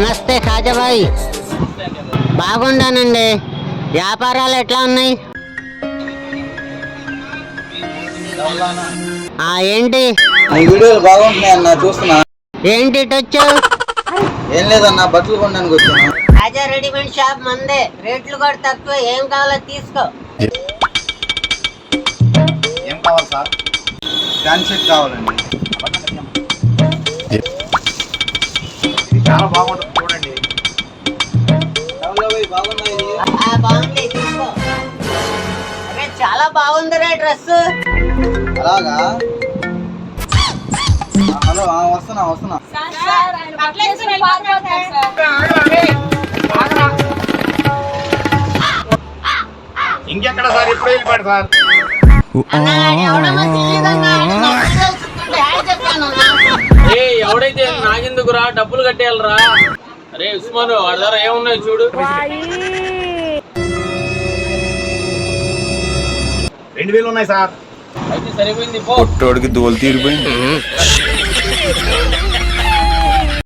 నమస్తే ఖాజాబాయ్ బాగుండానండి. వ్యాపారాలు ఎట్లా ఉన్నాయి? ఆ ఏంటి? నీ వీడియోలు బాగుంటున్నాయి అన్న చూస్తున్నా. ఏంటి ఇటు వచ్చావు? ఏం లేదన్నా బట్టలు కొనడానికి వచ్చాను. రెడీమేడ్ షాప్ మందే. రేట్లు కూడా తక్కువ ఏం కావాలో తీసుకో. ఏం కావాలి సార్? షర్ట్ కావాలండి. చాలా బాగుంటుంది. చూడండి. బాగుంది. తీసుకో. అరే చాలా బాగుంది రే డ్రెస్ అలాగా హలో వస్తున్నా వస్తున్నా. ఇంకెక్కడ సార్? ఎప్పుడు వెళ్ళిపోయాడు సార్. ఎవడైతే నాకెందుకురా డబ్బులు కట్టేయాలరా? అరే ఉస్మాను వాడి దగ్గర ఏమున్నాయి చూడు. రెండు వేలు ఉన్నాయి సార్. అయితే సరిపోయింది పో. పుట్టోడికి దోలు తీరిపోయింది.